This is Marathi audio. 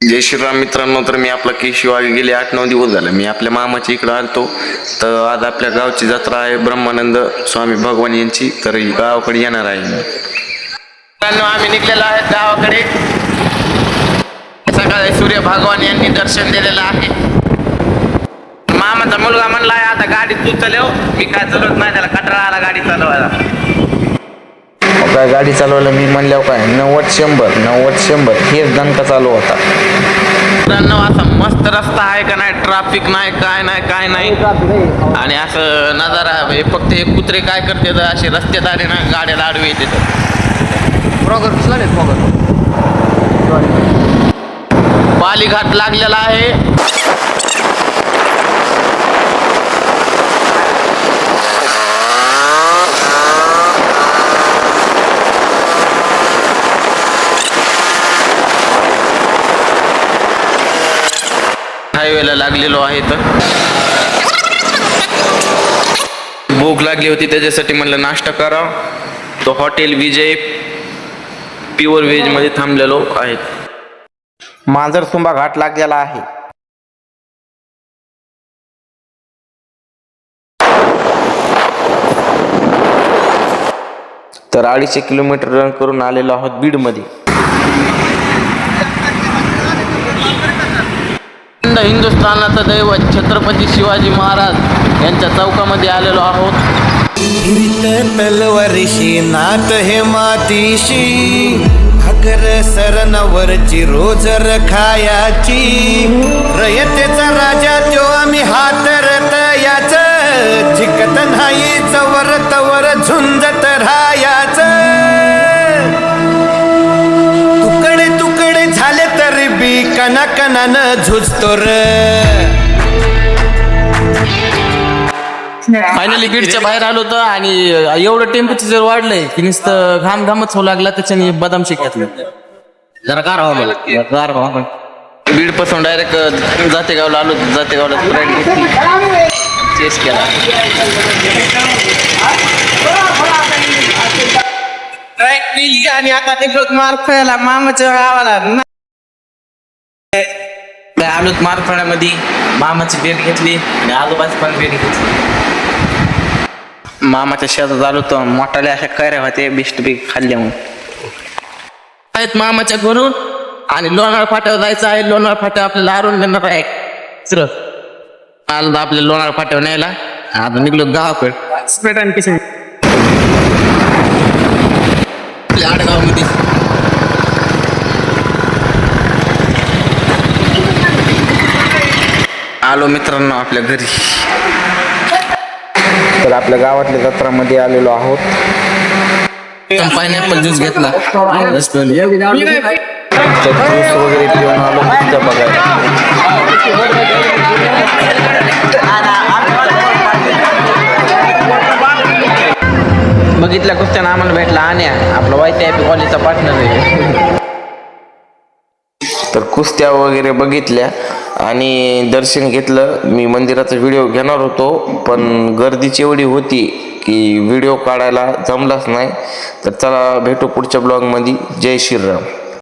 जय श्रीराम मित्रांनो तर मी आपला केशिवाळी गेले आठ नऊ दिवस झाले. मी आपल्या मामाच्या इकडं आलतो. तर आज आपल्या गावची जत्रा आहे ब्रह्मानंद स्वामी भगवान यांची. तर ही गावाकडे येणार आहे मी. मित्रांनो आम्ही निघलेलो आहे गावाकडे. सकाळी सूर्य भगवान यांनी दर्शन दिलेलं आहे. मामाचा मुलगा म्हणलाय आता गाडी तू चालव हो. मी काय चलवत नाही त्याला कटळा आला गाडी चालवायला. काय गाडी चालवलं मी म्हणल्यावर काय? नव्वद शंभर नव्वद शंभर हेच दणका चालू होता. मित्रांनो असा मस्त रस्ता आहे का नाही? ट्रॅफिक नाही काय नाही काय नाही. आणि असं नजारा हे फक्त हे कुत्रे काय करते तर असे रस्त्यात आले ना गाड्याला आडवे येते बालीघाट लागलेला आहे. हायवेला लागलेलो आहे तर. भूक लागली होती त्याच्यासाठी म्हणलं नाश्ता करा. तो हॉटेल विजय प्युअर व्हेजमध्ये थांबलेलो आहे. मांजरसुंबा घाट लागलेला आहे. तर अडीचशे किलोमीटर रन करून आलेलो आहोत बीडमध्ये. अखंड हिंदुस्थानाचं दैवत छत्रपती शिवाजी महाराज यांच्या चौकामध्ये आलेलो आहोत. तलवारीशी नात हे मातीशी अगर सरनवरची रोज रखायाची रयतेचा राजा तो आम्ही हातरत याच जिकत कनानं झुजतो र. फायनली बीडच्या बाहेर आलो होतो आणि एवढं टेम्परेचर वाढलंय की नुसतं घाम घामच होऊ लागला त्याच्याने बदाम शेक घेतलं जरा गार व्हा मला गार व्हा बीडपासून डायरेक्ट जातेगावला आलो जातेगावला स्प्राईट घेतली चेस केला. आणि आता निघलो मार खेळायला मामाच्या गावाला. आलोत मारफळामध्ये. मामाची भेट घेतली आणि आजोबाची पण भेट घेतली. मामाच्या शेतात आलो तर मोठाले अशा कैऱ्या होते बिस्ट बी खाल्ल्यामुळे आहेत मामाच्या घरून. आणि लोणार फाट्यावर जायचं आहे लोणार फाट्या आपल्याला आरून देणार आहे. सर आलं तर आपल्या लोणार फाट्यावर न्यायला. आता निघलो गावाकडे. स्प्रेट आणि किशन आलो मित्रांनो आपल्या घरी. तर आपल्या गावातल्या जत्रामध्ये आलेलो आहोत. पायनॅपल ज्यूस घेतला. ज्यूस वगैरे पिऊन आलो पिझ्झा बघायला बघितल्या कुस्त्यानं आम्हाला भेटला आण्या. आपला वाईट आय कॉलेजचा पार्टनर आहे. तर कुस्त्या वगैरे बघितल्या आणि दर्शन घेतलं. मी मंदिराचा व्हिडिओ घेणार होतो पण गर्दीची एवढी होती की व्हिडिओ काढायला जमलाच नाही. तर चला भेटू पुढच्या ब्लॉगमध्ये जय श्रीराम.